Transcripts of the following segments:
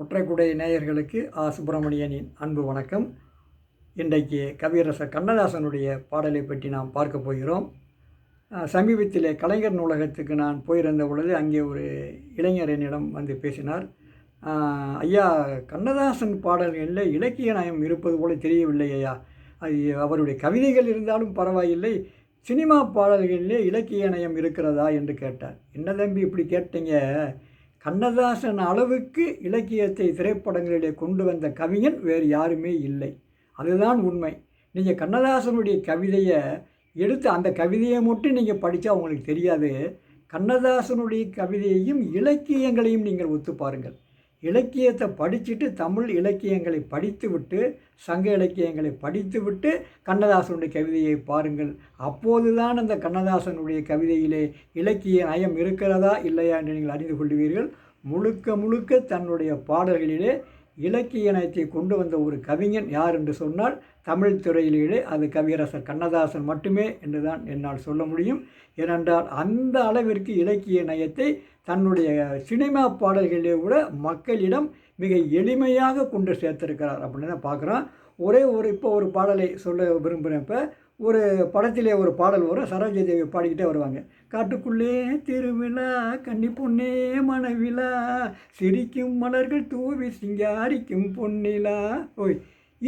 ஒற்றைக்குடை நேயர்களுக்கு ஆ. சுப்பிரமணியனின் அன்பு வணக்கம். இன்றைக்கு கவியரசர் கண்ணதாசனுடைய பாடலை பற்றி நாம் பார்க்க போகிறோம். சமீபத்தில் கலைஞர் நூலகத்துக்கு நான் போயிருந்த பொழுது அங்கே ஒரு இளைஞர் என்னிடம் வந்து பேசினார். ஐயா கண்ணதாசன் பாடல்களில் இலக்கிய நயம் இருப்பது போல தெரியவில்லை ஐயா. அது அவருடைய கவிதைகள் இருந்தாலும் பரவாயில்லை. சினிமா பாடல்களிலே இலக்கிய நயம் இருக்கிறதா? என்று கேட்டார். என்ன தம்பி இப்படி கேட்டீங்க? கண்ணதாசன் அளவுக்கு இலக்கியத்தை திரைப்படங்களிலே கொண்டு வந்த கவிஞன் வேறு யாருமே இல்லை. அதுதான் உண்மை. நீங்கள் கண்ணதாசனுடைய கவிதையை எடுத்து அந்த கவிதையை மட்டும் நீங்கள் படித்தா உங்களுக்கு தெரியாது. கண்ணதாசனுடைய கவிதையையும் இலக்கியங்களையும் நீங்கள் ஒத்து பாருங்கள். இலக்கியத்தை படிச்சுட்டு தமிழ் இலக்கியங்களை படித்துவிட்டு சங்க இலக்கியங்களை படித்துவிட்டு கண்ணதாசனுடைய கவிதையை பாருங்கள். அப்போதுதான் அந்த கண்ணதாசனுடைய கவிதையிலே இலக்கிய நயம் இருக்கிறதா இல்லையா என்று நீங்கள் அறிந்து கொள்வீர்கள். முழுக்க முழுக்க தன்னுடைய பாடல்களிலே இலக்கிய நயத்தை கொண்டு வந்த ஒரு கவிஞன் யார் என்று சொன்னால் தமிழ் துறையிலே அது கவியரசர் கண்ணதாசன் மட்டுமே என்று தான் என்னால் சொல்ல முடியும். ஏனென்றால் அந்த அளவிற்கு இலக்கிய நயத்தை தன்னுடைய சினிமா பாடல்களிலே கூட மக்களிடம் மிக எளிமையாக கொண்டு சேர்த்திருக்கிறார் அப்படின்னு தான் பார்க்குறோம். ஒரே ஒரு இப்போ ஒரு பாடலை சொல்ல விரும்புகிறேன் இப்போ ஒரு படத்திலே ஒரு பாடல் வரும். சரோஜா தேவி பாடிக்கிட்டே வருவாங்க. காட்டுக்குள்ளே திருவிழா கன்னி பொன்னே மனவிழா சிரிக்கும் மலர்கள் தூவி சிங்காரிக்கும் பொன்னிலா. ஓய்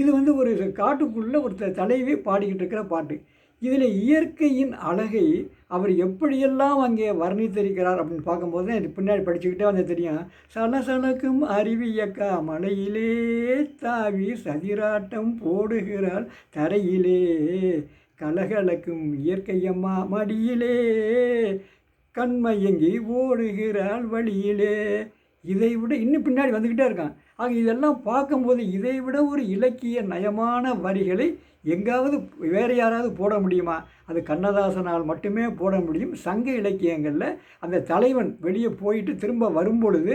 இது வந்து ஒரு காட்டுக்குள்ளே ஒரு தலைவி பாடிக்கிட்டு இருக்கிற பாட்டு. இதில் இயற்கையின் அழகை அவர் எப்படியெல்லாம் அங்கே வர்ணித்திருக்கிறார் அப்படின்னு பார்க்கும்போது தான் பின்னாடி படிச்சுக்கிட்டே வந்து தெரியும். சலசலக்கும் அறிவியக்கா மலையிலே தாவி சதிராட்டம் போடுகிறாள் தரையிலே. கலகலக்கும் இயற்கையம்மா மடியிலே. கண்மயங்கி ஓடுகிறாள் வழியிலே. இதை விட இன்னும் பின்னாடி வந்துக்கிட்டே இருக்கான். ஆக இதெல்லாம் பார்க்கும்போது இதை விட ஒரு இலக்கிய நயமான வரிகளை எங்காவது வேறு யாராவது போட முடியுமா? அது கண்ணதாசனால் மட்டுமே போட முடியும். சங்க இலக்கியங்களில் அந்த தலைவன் வெளியே போயிட்டு திரும்ப வரும்பொழுது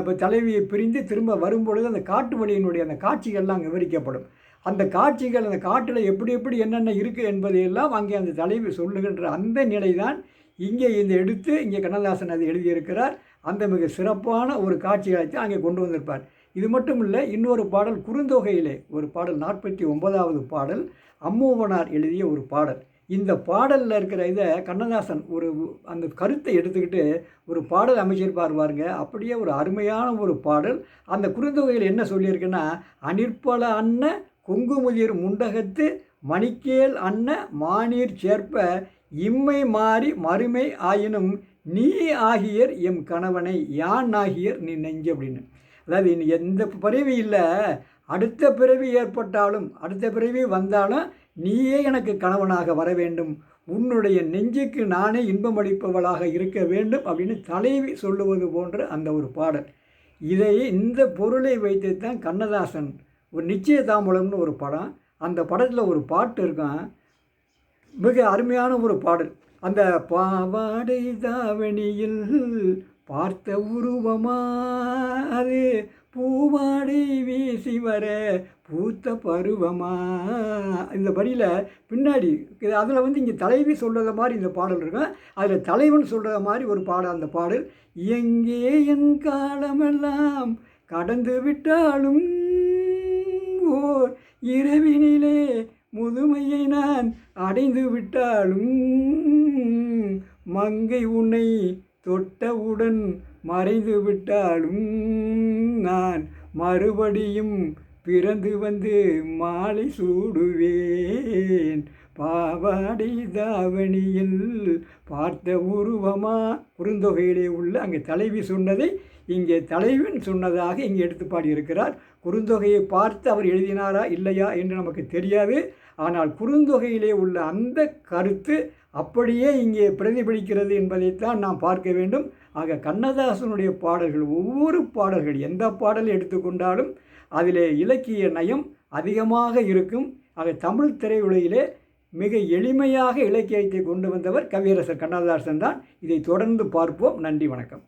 இப்போ தலைவியை பிரிந்து திரும்ப வரும்பொழுது அந்த காட்டு வழியினுடைய அந்த காட்சிகள்லாம் விவரிக்கப்படும். அந்த காட்சிகள் அந்த காட்டில் எப்படி எப்படி என்னென்ன இருக்குது என்பதையெல்லாம் அங்கே அந்த தலைவி சொல்லுகின்ற அந்த நிலை தான் இங்கே இந்த எடுத்து இங்கே கண்ணதாசன் அது எழுதியிருக்கிறார். அந்த மிக சிறப்பான ஒரு காட்சிகளை தான் அங்கே கொண்டு வந்திருப்பார். இது மட்டும் இல்லை இன்னொரு பாடல் குறுந்தொகையிலே ஒரு பாடல் நாற்பத்தி ஒன்பதாவது பாடல் அம்மூவனார் எழுதிய ஒரு பாடல். இந்த பாடலில் இருக்கிற இதை கண்ணதாசன் ஒரு அந்த கருத்தை எடுத்துக்கிட்டு ஒரு பாடல் அமைச்சிருப்பார் பாருங்க. அப்படியே ஒரு அருமையான ஒரு பாடல். அந்த குறுந்தொகையில் என்ன சொல்லியிருக்குன்னா அனிற்பல அன்ன கொங்குமுதிர் முண்டகத்து மணிக்கேல் அன்ன மானீர் சேர்ப்ப இம்மை மாறி மறுமை ஆயினும் நீ ஆகியர் எம் கணவனை யான் ஆகியர் நீ நெஞ்சு அப்படின்னு. அதாவது இனி எந்த பிறவி இல்லை அடுத்த பிறவி ஏற்பட்டாலும் அடுத்த பிறவி வந்தாலும் நீயே எனக்கு கணவனாக வர வேண்டும். உன்னுடைய நெஞ்சுக்கு நானே இன்பமளிப்பவளாக இருக்க வேண்டும் அப்படின்னு தலைவி சொல்லுவது போன்ற அந்த ஒரு பாடல். இதை இந்த பொருளை வைத்து தான் கண்ணதாசன் ஒரு நிச்சயதாம்பலம்னு ஒரு படம் அந்த படத்தில் ஒரு பாட்டு இருக்கும் மிக அருமையான ஒரு பாடல். அந்த பாவாடை தாவணியில் பார்த்த உருவமா அது பூவாடை வீசி வர பூத்த பருவமா? இந்த வரியில் பின்னாடி அதில் வந்து இங்கே தலைவி சொல்கிறத மாதிரி இந்த பாடல் இருக்கும் அதில் தலைவன் சொல்கிறத மாதிரி ஒரு பாடல் அந்த பாடல் எங்கே என் காலமெல்லாம் கடந்து விட்டாலும் ஓர் இரவினிலே முதுமையை நான் அடைந்து விட்டாலும் மங்கை உன்னை தொட்டவுடன் மறைந்து விட்டாலும் நான் மறுபடியும் பிறந்து வந்து மாலை சூடுவேன். பாவாடி தாவணியில் பார்த்த உருவமா? குறுந்தொகையிலே உள்ள அங்கே தலைவி சொன்னதை இங்கே தலைவன் சொன்னதாக இங்கே எடுத்து பாடியிருக்கிறார் குறுந்தொகையை பார்த்து அவர் எழுதினாரா இல்லையா என்று நமக்கு தெரியாது. ஆனால் குறுந்தொகையிலே உள்ள அந்த கருத்து அப்படியே இங்கே பிரதிபலிக்கிறது என்பதைத்தான் நாம் பார்க்க வேண்டும். ஆக கண்ணதாசனுடைய பாடல்கள் ஒவ்வொரு பாடல்கள் எந்த பாடலை எடுத்துக்கொண்டாலும் அதிலே இலக்கிய நயம் அதிகமாக இருக்கும். ஆக தமிழ் திரையுலகிலே மிக எளிமையாக இலக்கியத்தை கொண்டு வந்தவர் கவியரசர் கண்ணதாசன் தான். இதை தொடர்ந்து பார்ப்போம். நன்றி வணக்கம்.